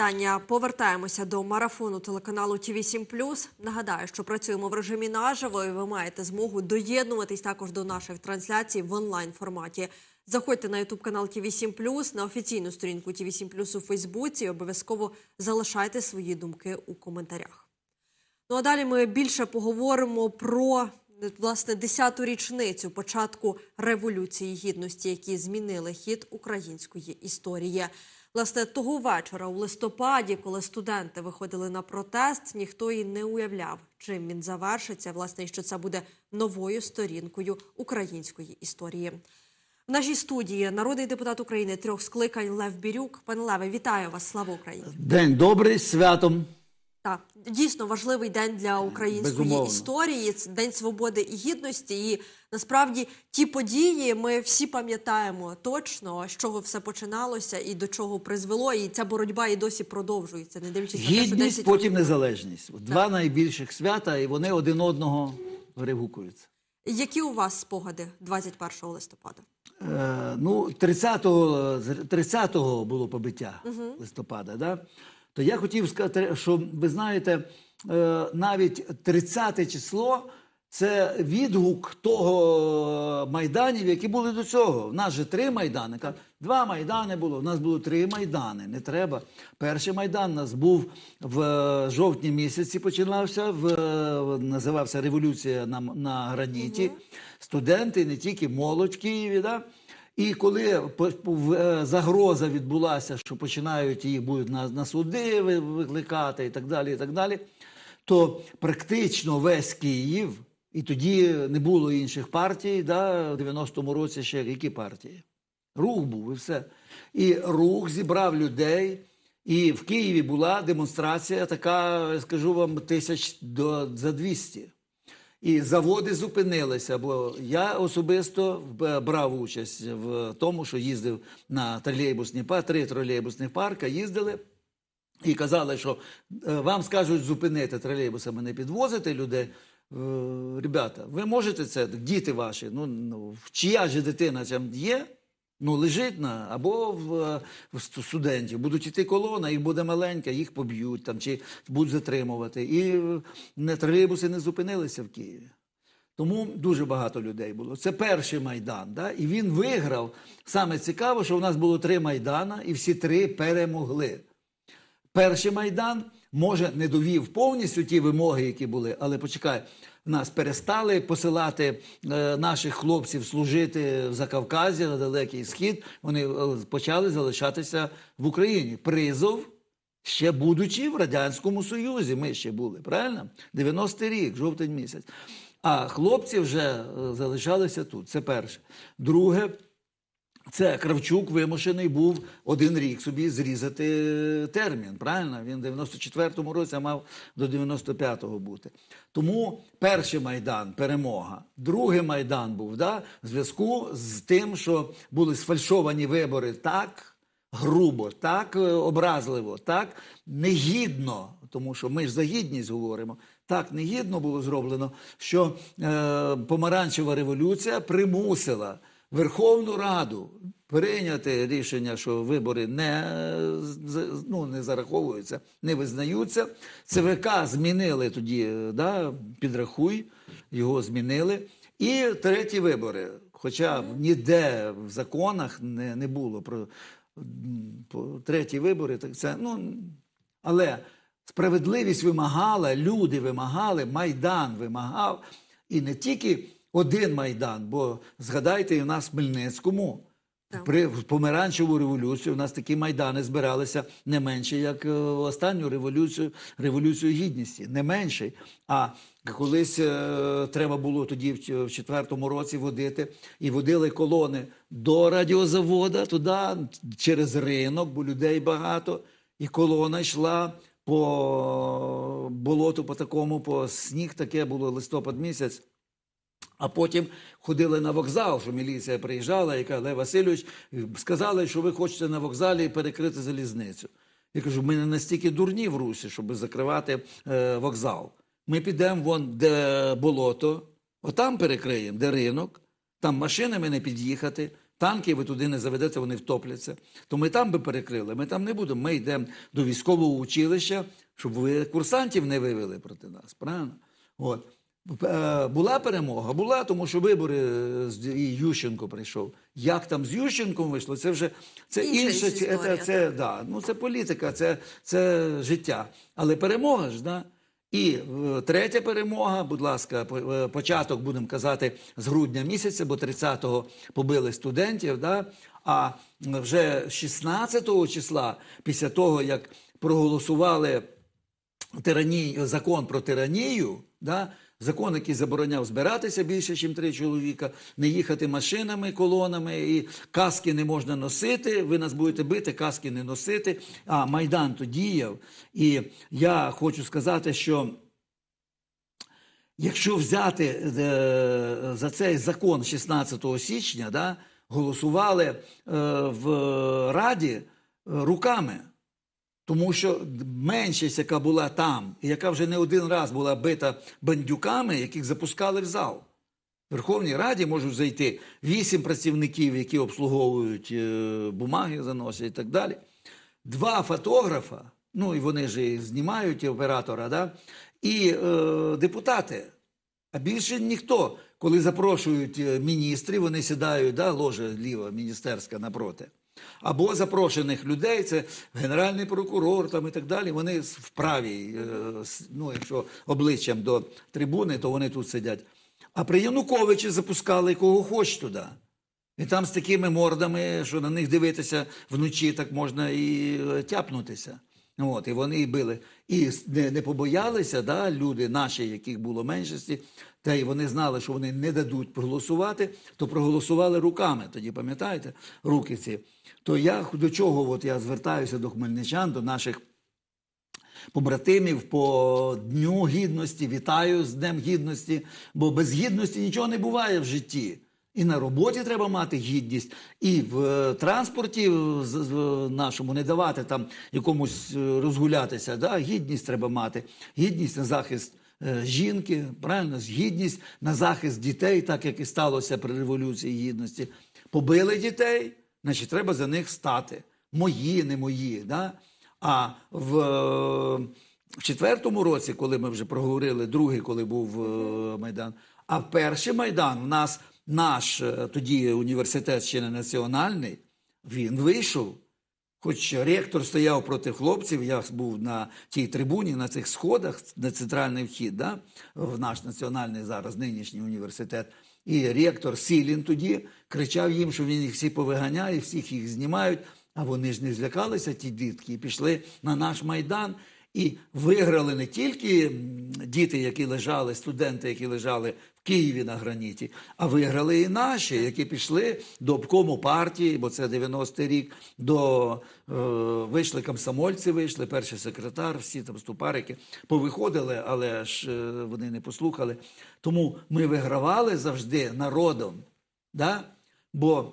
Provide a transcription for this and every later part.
вітання. Повертаємося до марафону телеканалу ТВ 7 Нагадаю, що працюємо в режимі наживо, і ви маєте змогу доєднуватись також до наших трансляцій в онлайн форматі. Заходьте на Ютуб канал ТВ 7 на офіційну сторінку ТВ 7 у Фейсбуці. і Обов'язково залишайте свої думки у коментарях. Ну а далі ми більше поговоримо про власне 10-ту річницю початку революції гідності, які змінили хід української історії. Власне, того вечора у листопаді, коли студенти виходили на протест, ніхто і не уявляв, чим він завершиться. Власне, і що це буде новою сторінкою української історії. В нашій студії народний депутат України трьох скликань Лев Бірюк. Пане Леве, вітаю вас! Слава Україні! День добрий, святом. Так, дійсно важливий день для української Безумовно. історії. Це день свободи і гідності. І насправді ті події ми всі пам'ятаємо точно, з чого все починалося і до чого призвело. І ця боротьба і досі продовжується, не дивлячись на те, що Гідність, 10 потім незалежність. Два найбільших свята, і вони один одного перегукуються. Які у вас спогади 21 листопада? Е, ну, 30-го, з 30-го було побиття листопада. Да? То я хотів сказати, що ви знаєте, е, навіть 30 число це відгук того майданів, які були до цього. У нас же три майдани. Два майдани було. У нас було три майдани. Не треба. Перший майдан у нас був в е, жовтні місяці. Починався в е, називався Революція на, на граніті. Студенти, не тільки молодь в Києві. Да? І коли е, загроза відбулася, що починають їх будуть на, на суди викликати і так далі, і так далі, то практично весь Київ, і тоді не було інших партій, да, в 90-му році ще які партії? Рух був і все. І рух зібрав людей. І в Києві була демонстрація, така, скажу вам, тисяч до, за 200. І заводи зупинилися, бо я особисто брав участь в тому, що їздив на тролейбусні три тролейбусних парка, їздили і казали, що е, вам скажуть зупинити тролейбусами, не підвозити людей. Е, Ребята, ви можете це, діти ваші, ну, ну чия ж дитина там є, ну лежить на або в, в студентів, будуть іти колона, їх буде маленька, їх поб'ють там чи будуть затримувати. І не тролейбуси не зупинилися в Києві. Тому дуже багато людей було. Це перший майдан. Да? І він виграв. Саме цікаво, що у нас було три майдана, і всі три перемогли. Перший майдан може не довів повністю ті вимоги, які були, але почекай, нас перестали посилати е, наших хлопців служити в Закавказі на Далекий Схід. Вони е, почали залишатися в Україні. Призов. Ще будучи в Радянському Союзі, ми ще були, правильно? 90-й рік, жовтень місяць. А хлопці вже е, залишалися тут. Це перше. Друге, це Кравчук вимушений був один рік собі зрізати термін. Правильно? Він в 94-му році мав до 95-го бути. Тому перший майдан перемога. Другий майдан був да, в зв'язку з тим, що були сфальшовані вибори так грубо, так е, образливо, так негідно, тому що ми ж за гідність говоримо. Так негідно було зроблено, що е, помаранчева революція примусила Верховну Раду прийняти рішення, що вибори не, ну, не зараховуються, не визнаються. ЦВК змінили тоді, е, да, підрахуй, його змінили. І треті вибори. Хоча ніде в законах не, не було про треті вибори, так це ну але справедливість вимагала, люди вимагали, майдан вимагав, і не тільки один майдан, бо згадайте, і в нас в Хмельницькому. Так. При помаранчеву революцію у нас такі майдани збиралися не менше, як е, останню революцію, революцію гідності, не менше. А колись е, треба було тоді в, в четвертому році водити і водили колони до радіозавода, туди через ринок, бо людей багато, і колона йшла по болоту, по такому, по сніг таке було листопад місяць. А потім ходили на вокзал, що міліція приїжджала і каже, Лев Васильович, сказали, що ви хочете на вокзалі перекрити залізницю. Я кажу, ми не настільки дурні в Русі, щоб закривати е, вокзал. Ми підемо вон, де болото, отам перекриємо, де ринок, там машинами не під'їхати, Танки ви туди не заведете, вони втопляться. То ми там би перекрили, ми там не будемо. Ми йдемо до військового училища, щоб ви курсантів не вивели проти нас. Правильно? От. Е, Була перемога? Була, тому що вибори е, з- і Ющенко прийшов. Як там з Ющенком вийшло, це вже це Інша інше. історія, Це, це, да, ну, це політика, це, це життя. Але перемога ж, да? І е, третя перемога, будь ласка, початок будемо казати з грудня місяця, бо 30-го побили студентів. Да? А вже 16-го числа, після того як проголосували тираній, закон про тиранію, да? Закон, який забороняв збиратися більше, ніж три чоловіка, не їхати машинами, колонами, і каски не можна носити. Ви нас будете бити, каски не носити. А Майдан то діяв. І я хочу сказати, що. Якщо взяти е, за цей закон 16 січня, да, голосували е, в Раді е, руками, тому що меншість, яка була там, і яка вже не один раз була бита бандюками, яких запускали в зал. В Верховній Раді можуть зайти вісім працівників, які обслуговують е, бумаги, заносять і так далі. Два фотографа, ну і вони ж і знімають і оператора, да? і е, депутати. А більше ніхто, коли запрошують е, міністрів, вони сідають, да, ложа ліва міністерська напроти. Або запрошених людей, це генеральний прокурор там і так далі. Вони вправі, е, ну, якщо обличчям до трибуни, то вони тут сидять. А при Януковичі запускали кого хоч туди. І там з такими мордами, що на них дивитися вночі, так можна і е, тяпнутися. От, і вони і били. І не, не побоялися да, люди наші, яких було меншості, та й вони знали, що вони не дадуть проголосувати, то проголосували руками. Тоді пам'ятаєте, руки ці. То я до чого от я звертаюся до хмельничан, до наших побратимів по Дню Гідності, вітаю з Днем Гідності, бо без гідності нічого не буває в житті. І на роботі треба мати гідність, і в е, транспорті в- нашому не давати там якомусь е, розгулятися. Да? Гідність треба мати, гідність на захист жінки, правильно, гідність на захист дітей, так як і сталося при революції гідності. Побили дітей, значить, треба за них стати. Мої, не мої. Да? А в, е, в четвертому році, коли ми вже проговорили, другий, коли був е, Майдан, а в перший Майдан в нас наш е, тоді університет ще не національний, він вийшов. Хоч ректор стояв проти хлопців, я був на тій трибуні, на цих сходах, на центральний вхід, да, в наш національний зараз нинішній університет. І ректор Сілін тоді кричав їм, що він їх всі повиганяє, всіх їх знімають. А вони ж не злякалися, ті дітки, і пішли на наш майдан і виграли не тільки діти, які лежали, студенти, які лежали в Києві на граніті, а виграли і наші, які пішли до обкому партії, бо це 90-й рік, до е, вийшли комсомольці, вийшли, перший секретар, всі там ступарики повиходили, але ж е, вони не послухали. Тому ми вигравали завжди народом. Да? Бо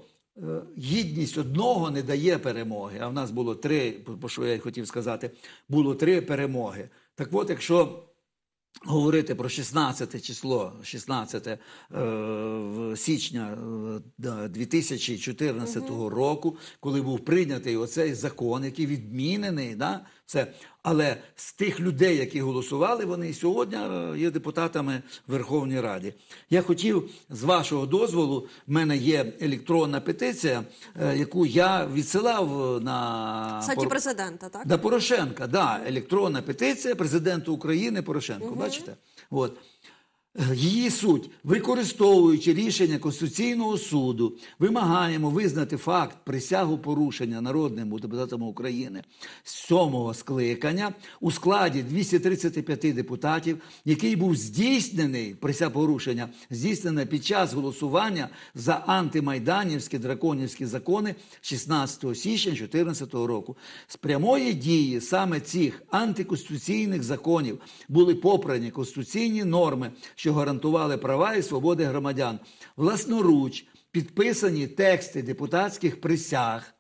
гідність одного не дає перемоги. А в нас було три, по- що я хотів сказати, було три перемоги. Так от, якщо говорити про 16 число, 16 е, січня е, да, 2014 року, коли був прийнятий оцей закон, який відмінений, да, це. Але з тих людей, які голосували, вони і сьогодні е, є депутатами Верховної Ради. Я хотів, з вашого дозволу, в мене є електронна петиція, е, яку я відсилав на Сайті Пор- президента, так? На Порошенка, да, електронна петиція президенту України Порошенку. Бачите? От. Її суть, використовуючи рішення Конституційного суду, вимагаємо визнати факт присягу порушення народним депутатам України сьомого скликання у складі 235 депутатів, який був здійснений присяг порушення, здійснене під час голосування за антимайданівські драконівські закони 16 січня 2014 року. З прямої дії саме цих антиконституційних законів були попрані конституційні норми, що гарантували права і свободи громадян. Власноруч підписані тексти депутатських присяг.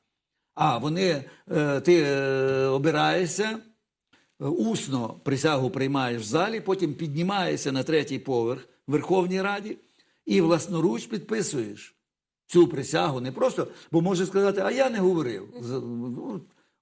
А вони е, ти е, обираєшся, е, усно присягу приймаєш в залі, потім піднімаєшся на третій поверх в Верховній Раді і власноруч підписуєш. цю присягу не просто, бо може сказати, а я не говорив.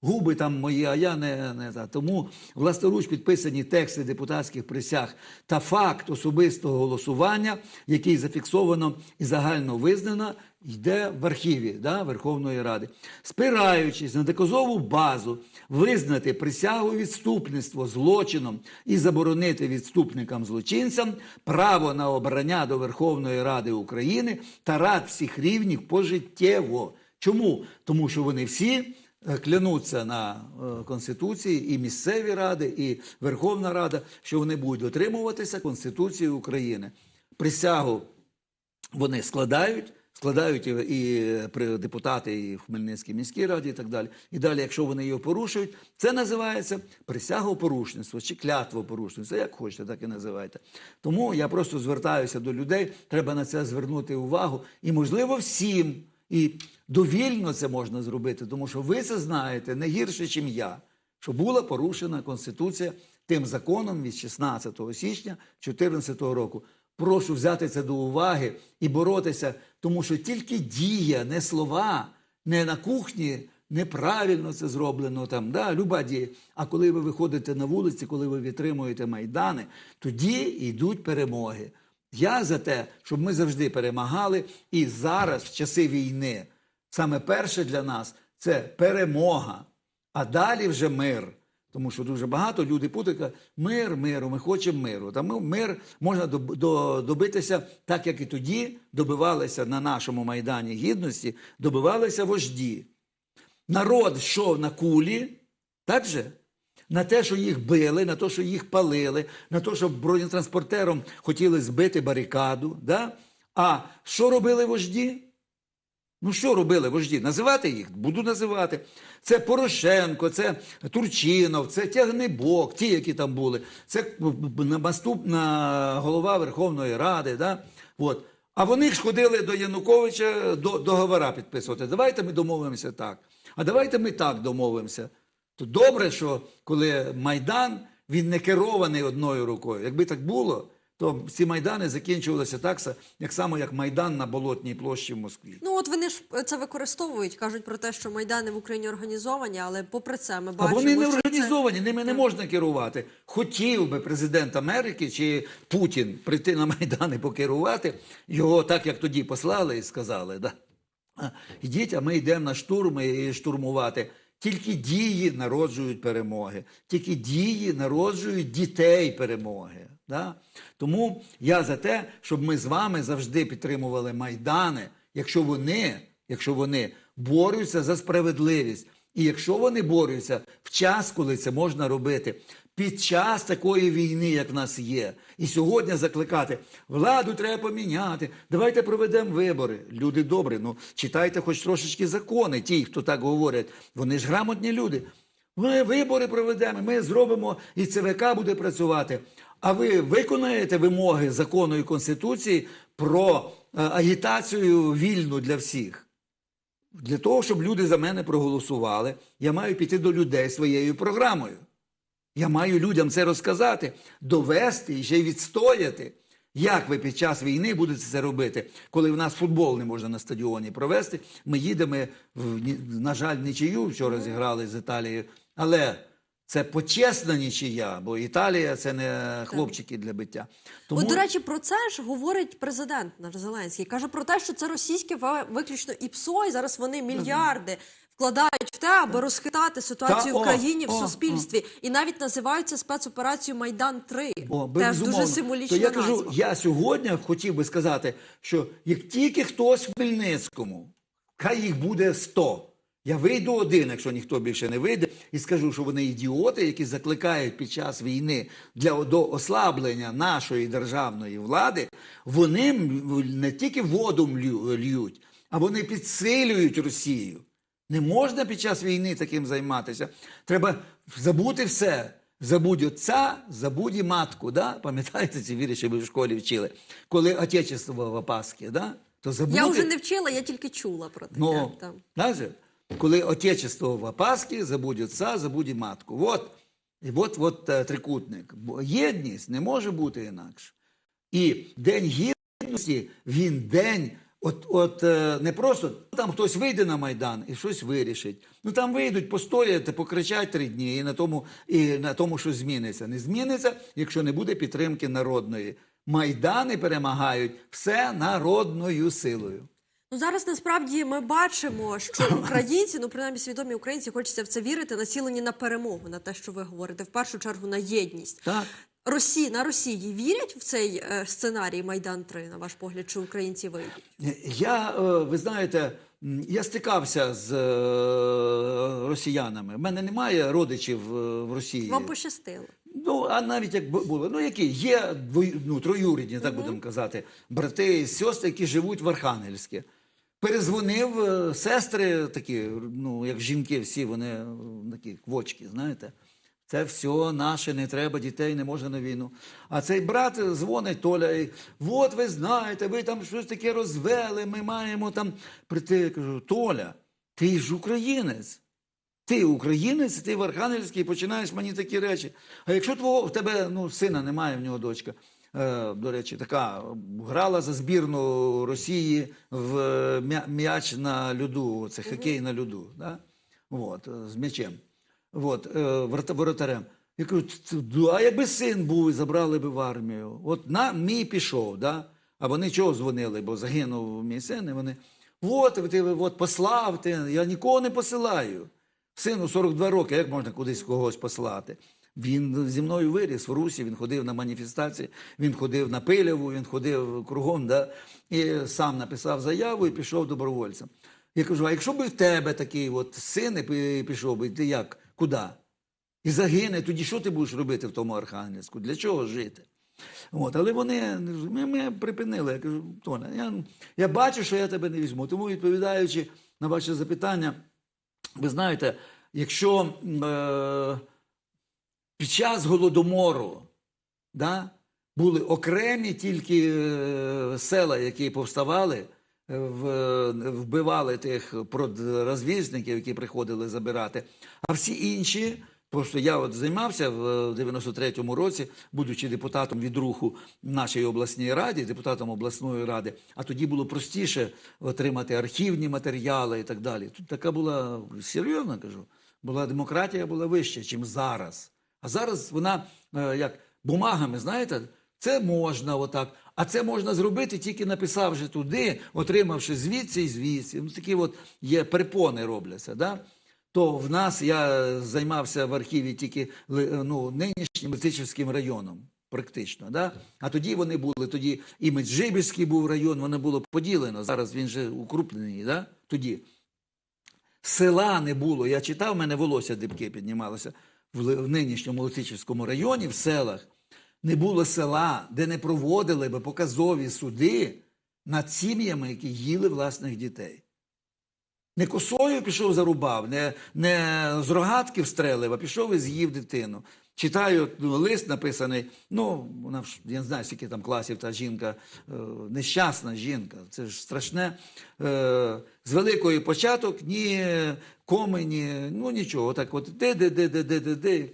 Губи там мої, а я не, не та. Тому власноруч підписані тексти депутатських присяг та факт особистого голосування, який зафіксовано і загально визнано, йде в архіві да, Верховної Ради. Спираючись на доказову базу, визнати присягу відступництво злочином і заборонити відступникам злочинцям право на обрання до Верховної Ради України та рад всіх рівнів пожиттєво. Чому? Тому що вони всі клянуться на е, Конституції і місцеві ради, і Верховна Рада, що вони будуть дотримуватися Конституції України. Присягу вони складають, складають і, депутати і в Хмельницькій міській раді, і так далі. І далі, якщо вони його порушують, це називається присягопорушництво чи клятвопорушництво, як хочете, так і називайте. Тому я просто звертаюся до людей, треба на це звернути увагу. І, можливо, всім. І довільно це можна зробити, тому що ви це знаєте не гірше, ніж я, що була порушена Конституція тим законом від 16 січня 2014 року. Прошу взяти це до уваги і боротися, тому що тільки дія, не слова, не на кухні неправильно це зроблено там, да, люба дія. А коли ви виходите на вулиці, коли ви відтримуєте майдани, тоді йдуть перемоги. Я за те, щоб ми завжди перемагали, і зараз, в часи війни, саме перше для нас це перемога, а далі вже мир. Тому що дуже багато люди путають, мир, миру, ми хочемо миру. Та ми, мир можна доб- до- добитися так, як і тоді добивалися на нашому майдані гідності, добивалися вожді. Народ йшов на кулі, так же? На те, що їх били, на те, що їх палили, на те, що бронетранспортером хотіли збити барикаду. Да? А що робили вожді? Ну що робили вожді? Називати їх? Буду називати. Це Порошенко, це Турчинов, це Тягнебок, ті, які там були. Це наступна голова Верховної Ради. Да? От. А вони ж ходили до Януковича до договора підписувати. Давайте ми домовимося так. А давайте ми так домовимося. То добре, що коли Майдан, він не керований одною рукою. Якби так було, то ці майдани закінчувалися так, як само як Майдан на Болотній площі в Москві. Ну от вони ж це використовують, кажуть про те, що майдани в Україні організовані, але попри це ми бачимо. А вони не що це- організовані, ними не можна керувати. Хотів би президент Америки чи Путін прийти на Майдан і покерувати, його так, як тоді послали і сказали. Да? А, Ідіть, а ми йдемо на штурм і штурмувати. Тільки дії народжують перемоги, тільки дії народжують дітей перемоги. Да? Тому я за те, щоб ми з вами завжди підтримували майдани, якщо вони, якщо вони борються за справедливість, і якщо вони борються в час, коли це можна робити, під час такої війни, як в нас є, і сьогодні закликати владу треба поміняти. Давайте проведемо вибори. Люди добрі, ну читайте хоч трошечки закони. Ті, хто так говорять, вони ж грамотні люди. Ми вибори проведемо, ми зробимо, і ЦВК буде працювати. А ви виконаєте вимоги закону і конституції про е, агітацію вільну для всіх. Для того, щоб люди за мене проголосували, я маю піти до людей своєю програмою. Я маю людям це розказати, довести і ще й відстояти. Як ви під час війни будете це робити, коли в нас футбол не можна на стадіоні провести? Ми їдемо, в, на жаль, нічию вчора зіграли з Італією, але це почесна нічия, бо Італія це не хлопчики для биття. Тому От, до речі, про це ж говорить президент наш Зеленський. Каже про те, що це російське виключно ІПСО, і зараз вони мільярди вкладають в те, аби розхитати ситуацію Та, в о, країні в о, суспільстві, і навіть називаються спецоперацією Майдан 3 О, Теж дуже символічна То я кажу, назва. я сьогодні хотів би сказати, що як тільки хтось в Хмельницькому, хай їх буде 100, я вийду один, якщо ніхто більше не вийде, і скажу, що вони ідіоти, які закликають під час війни для до ослаблення нашої державної влади, вони не тільки воду льють, а вони підсилюють Росію. Не можна під час війни таким займатися. Треба забути все. Забудь отця, забудь і матку. Да? Пам'ятаєте ці вірші, що ви в школі вчили? Коли отечество в опасці, да? то забути... Я вже не вчила, я тільки чула про таке. Ну, коли отечество в опасці, забудь отця, забудь матку. От, і от, от е, трикутник. Єдність не може бути інакше. І День гідності, він день От, от е, не просто там хтось вийде на майдан і щось вирішить. Ну там вийдуть, постояти, покричать три дні, і на тому, і на тому, що зміниться. Не зміниться, якщо не буде підтримки народної. Майдани перемагають все народною силою. Ну зараз насправді ми бачимо, що українці, ну принаймні свідомі українці, хочеться в це вірити, націлені на перемогу, на те, що ви говорите, в першу чергу на єдність. Так. Росії на Росії вірять в цей е, сценарій Майдан 3 на ваш погляд, чи українці вийдуть? Я, е, ви знаєте, я стикався з е, росіянами. У мене немає родичів е, в Росії. Вам пощастило. Ну, а навіть як було, ну які є двою, ну, троюрідні, так будемо казати, брати і сестри, які живуть в Архангельську. Перезвонив е, сестри, такі, ну, як жінки, всі вони е, такі квочки, знаєте. Це все наше, не треба дітей, не можна на війну. А цей брат дзвонить Толя, і от ви знаєте, ви там щось таке розвели, ми маємо там прийти. Я кажу, Толя, ти ж українець. Ти українець, ти в Архангельській починаєш мені такі речі. А якщо твого в тебе ну, сина немає, в нього дочка, до речі, така грала за збірну Росії в е, м'яч на льоду, це хокей на льоду, да? От, е, з м'ячем, От, е, воротарем. Я кажу, «Ц- ц- ну, а якби син був і забрали би в армію? От на мій пішов, да? а вони чого дзвонили, бо загинув мій син, і вони. От, ти от послав, ти. я нікого не посилаю. Сину 42 роки, як можна кудись когось послати? Він зі мною виріс в Русі, він ходив на маніфестації, він ходив на Пиляву, він ходив кругом, да? і сам написав заяву і пішов добровольцем. Я кажу: а якщо б в тебе такий от син пішов би, ти як? Куди? І загине, тоді що ти будеш робити в тому Архангельську? Для чого жити? От, але вони ми, ми припинили. Я кажу, Тоня, я, я бачу, що я тебе не візьму. Тому, відповідаючи на ваше запитання, ви знаєте, якщо е, під час голодомору да, були окремі тільки е, села, які повставали, е, вбивали тих продрозвісників, які приходили забирати, а всі інші. Просто я от займався в 93-му році, будучи депутатом від руху в нашій обласній раді, депутатом обласної ради, а тоді було простіше отримати архівні матеріали і так далі. Тут така була серйозно кажу, була демократія була вища, ніж зараз. А зараз вона е, як бумагами, знаєте, це можна отак. А це можна зробити тільки написавши туди, отримавши звідси і звідси. Ну, такі от є перепони робляться. Да? То в нас я займався в архіві тільки ну, нинішнім Летичівським районом, практично. Да? А тоді вони були, тоді і Меджибіжський був район, воно було поділено. Зараз він же укрупнений, да? тоді. Села не було. Я читав, в мене волосся дибки піднімалося в, нинішньому Лисичівському районі, в селах. Не було села, де не проводили би показові суди над сім'ями, які їли власних дітей. Не косою пішов зарубав, не, не з рогатки встрелив, а пішов і з'їв дитину. Читаю ну, лист написаний. Ну, вона ж я не знаю, скільки там класів та жінка, е, нещасна жінка. Це ж страшне. Е, з великої початок, ні коми, ні, ну нічого. Так от де, де, де, де, де, де, де.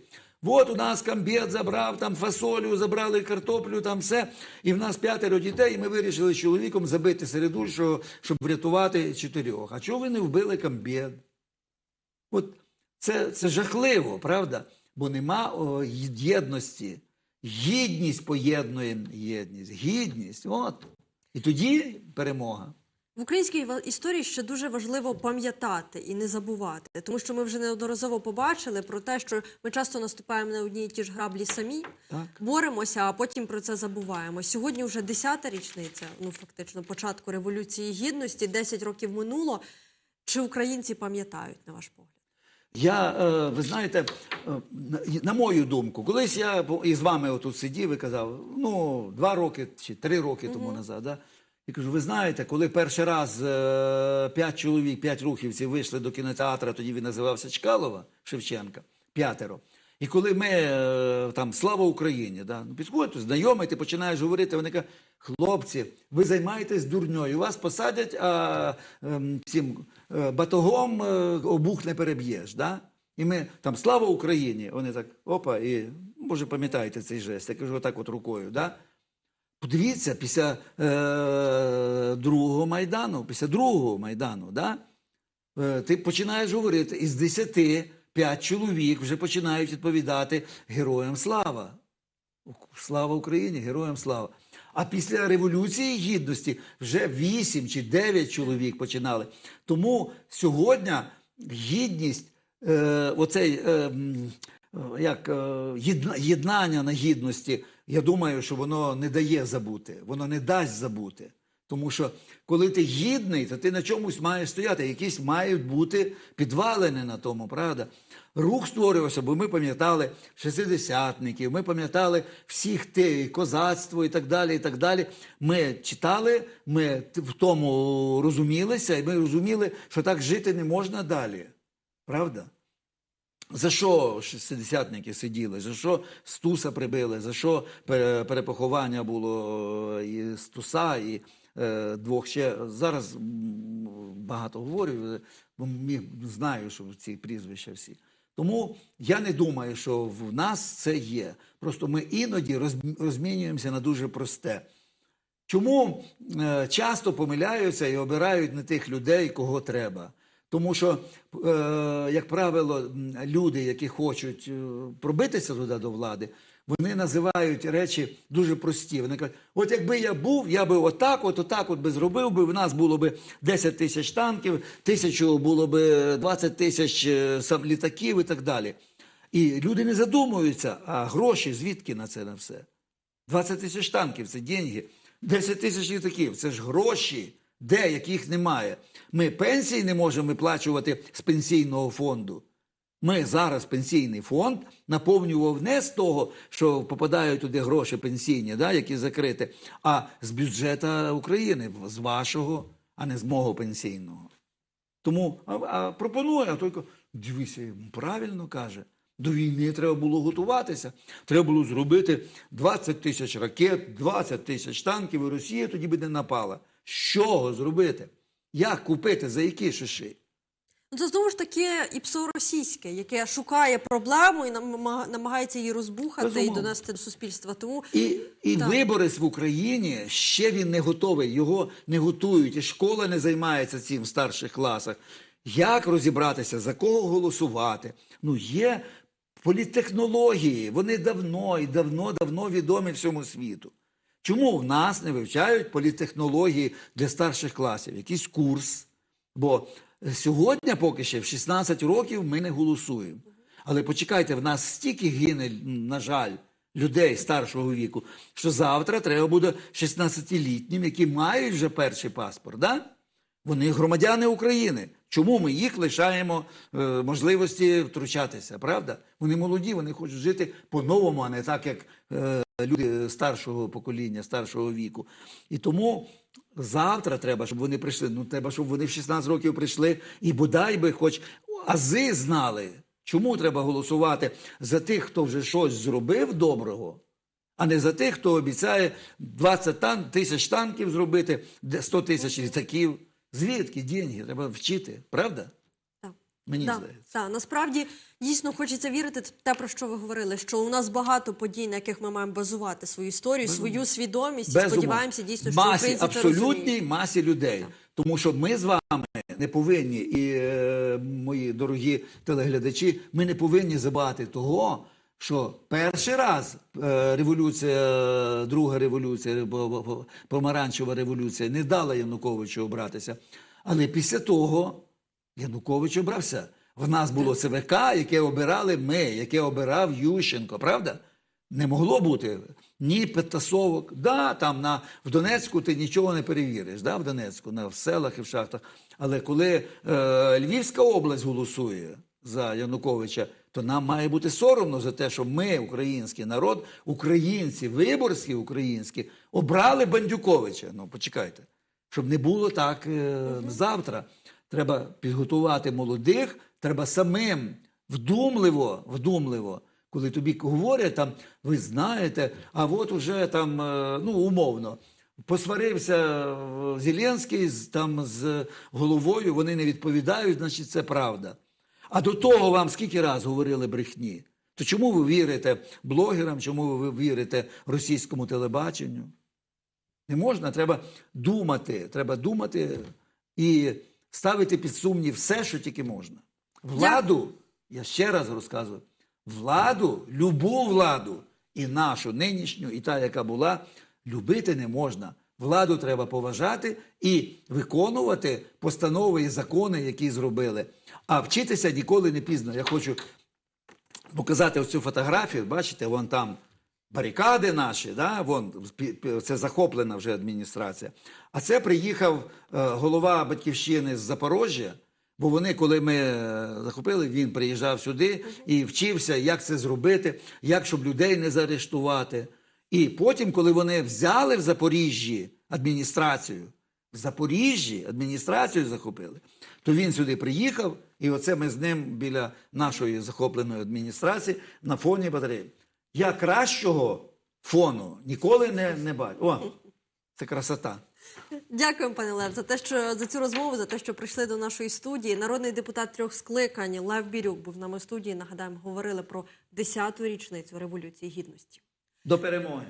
От у нас комбет забрав, там фасолю, забрали картоплю, там все. І в нас п'ятеро дітей, і ми вирішили з чоловіком забити середульшого, щоб врятувати чотирьох. А чого ви не вбили комбет? От це, це жахливо, правда? Бо нема о, єдності. Гідність поєднує єдність. Гідність. От. І тоді перемога. В українській історії ще дуже важливо пам'ятати і не забувати, тому що ми вже неодноразово побачили про те, що ми часто наступаємо на одні і ті ж граблі самі, Так. боремося, а потім про це забуваємо. Сьогодні вже 10-та річниця, ну фактично, початку революції гідності, 10 років минуло. Чи українці пам'ятають на ваш погляд? Я, е, ви знаєте, е, на, мою думку, колись я із вами отут сидів і казав, ну, два роки чи три роки тому назад, да? і кажу, ви знаєте, коли перший раз е, п'ять чоловік, п'ять рухівців вийшли до кінотеатра, тоді він називався Чкалова Шевченка, п'ятеро. І коли ми е, там слава Україні, да, ну, підходять, знайомий, ти починаєш говорити, вони кажуть, хлопці, ви займаєтесь дурньою, вас посадять, а ем, цим е, батогом е, обух не переб'єш. Да? І ми там слава Україні. Вони так, опа, і може пам'ятаєте цей жест. Я кажу, отак от рукою. Да? Подивіться, після е, другого майдану, після другого майдану, да? ти починаєш говорити, із 10 5 чоловік вже починають відповідати Героям слава. Слава Україні, героям слава. А після Революції Гідності вже 8 чи 9 чоловік починали. Тому сьогодні гідність, е, оцей е, як е, єдна- єднання на гідності, я думаю, що воно не дає забути, воно не дасть забути. Тому що коли ти гідний, то ти на чомусь маєш стояти. Якісь мають бути підвалини на тому, правда? Рух створювався, бо ми пам'ятали шестидесятників, ми пам'ятали всіх і козацтво і так далі. і так далі. Ми читали, ми в тому розумілися, і ми розуміли, що так жити не можна далі. Правда? За що шестидесятники сиділи? За що Стуса прибили? За що перепоховання було е, і Стуса, і двох ще. Зараз багато говорю, е, бо знаю, що ці прізвища всі. Тому я не думаю, що в нас це є. Просто ми іноді розмінюємося на дуже просте. Чому е, часто помиляються і обирають не тих людей, кого треба? Тому що, е, як правило, люди, які хочуть е, пробитися туди до влади, вони називають речі дуже прості. Вони кажуть, от якби я був, я би отак, от отак от би зробив би, в нас було би 10 тисяч танків, тисячу було би 20 тисяч е, сам літаків і так далі. І люди не задумуються, а гроші звідки на це на все? 20 тисяч танків це деньги. 10 тисяч літаків це ж гроші, де яких немає. Ми пенсії не можемо виплачувати з пенсійного фонду. Ми зараз пенсійний фонд наповнював не з того, що попадають туди гроші пенсійні, да, які закриті, а з бюджету України, з вашого, а не з мого пенсійного. Тому а, а пропонує, а той дивися, правильно каже. До війни треба було готуватися. Треба було зробити 20 тисяч ракет, 20 тисяч танків, і Росія тоді би не напала. З чого зробити? Як купити? За які шиші? Ну, Це знову ж таки ІПСО російське, яке шукає проблему і намагається її розбухати Безумовно. і донести до суспільства. Тому І, і Так. виборець в Україні ще він не готовий, його не готують, і школа не займається цим в старших класах. Як розібратися, за кого голосувати? Ну, є політтехнології, вони давно і давно, давно відомі всьому світу. Чому в нас не вивчають політтехнології для старших класів? Якийсь курс. Бо сьогодні, поки ще в 16 років, ми не голосуємо. Але почекайте, в нас стільки гине, на жаль, людей старшого віку, що завтра треба буде 16-літнім, які мають вже перший паспорт. Да? Вони громадяни України. Чому ми їх лишаємо е, можливості втручатися? Правда? Вони молоді, вони хочуть жити по-новому, а не так, як е, люди старшого покоління, старшого віку. І тому завтра треба, щоб вони прийшли. Ну, треба, щоб вони в 16 років прийшли і бодай би хоч ази знали, чому треба голосувати за тих, хто вже щось зробив доброго, а не за тих, хто обіцяє 20 тан, тисяч танків зробити, де 100 тисяч літаків. Звідки деньги? Треба вчити, правда? Так. Мені Да, здається. так, насправді дійсно хочеться вірити в те, про що ви говорили, що у нас багато подій, на яких ми маємо базувати свою історію, свою свідомість. І сподіваємося, дійсно, що масі, українці це розуміють. абсолютній масі людей. Тому що ми з вами не повинні, і е, мої дорогі телеглядачі, ми не повинні забувати того, що перший раз е, революція, друга революція, помаранчева революція не дала Януковичу обратися. Але після того Янукович обрався. В нас було ЦВК, яке обирали ми, яке обирав Ющенко, правда? Не могло бути ні підтасовок. Да, там на, в Донецьку ти нічого не перевіриш, да, в Донецьку, на, в селах і в шахтах. Але коли е, Львівська область голосує за Януковича, то нам має бути соромно за те, що ми, український народ, українці, виборські українські, обрали Бандюковича. Ну, почекайте, щоб не було так е, завтра. Треба підготувати молодих, треба самим вдумливо, вдумливо, коли тобі говорять там, ви знаєте, а от уже там, е, ну умовно, посварився е, Зеленський там з головою, вони не відповідають, значить це правда. А до того вам скільки раз говорили брехні? То чому ви вірите блогерам, чому ви вірите російському телебаченню? Не можна, треба думати. Треба думати і ставити під сумнів все, що тільки можна. Владу, я ще раз розказую, владу, любу владу, і нашу нинішню, і та, яка була, любити не можна. Владу треба поважати і виконувати постанови і закони, які зробили. А вчитися ніколи не пізно. Я хочу показати оцю фотографію. Бачите, вон там барикади наші, да? вон, це захоплена вже адміністрація. А це приїхав е, голова батьківщини з Запорожжя. Бо вони, коли ми е, захопили, він приїжджав сюди і вчився, як це зробити, як щоб людей не заарештувати. І потім, коли вони взяли в Запоріжжі адміністрацію, в Запоріжжі адміністрацію захопили, то він сюди приїхав, і оце ми з ним біля нашої захопленої адміністрації на фоні батареї. Я кращого фону ніколи не, не бачу. О, це красота. Дякуємо, пане Лев, за те, що за цю розмову, за те, що прийшли до нашої студії. Народний депутат трьох скликань Лев Бірюк був нами в студії. Нагадаємо, говорили про 10-ту річницю революції гідності. До перемоги.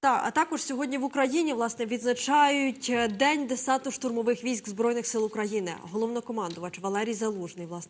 Та а також сьогодні в Україні власне відзначають е, день десанту штурмових військ збройних сил України. Головнокомандувач Валерій Залужний власне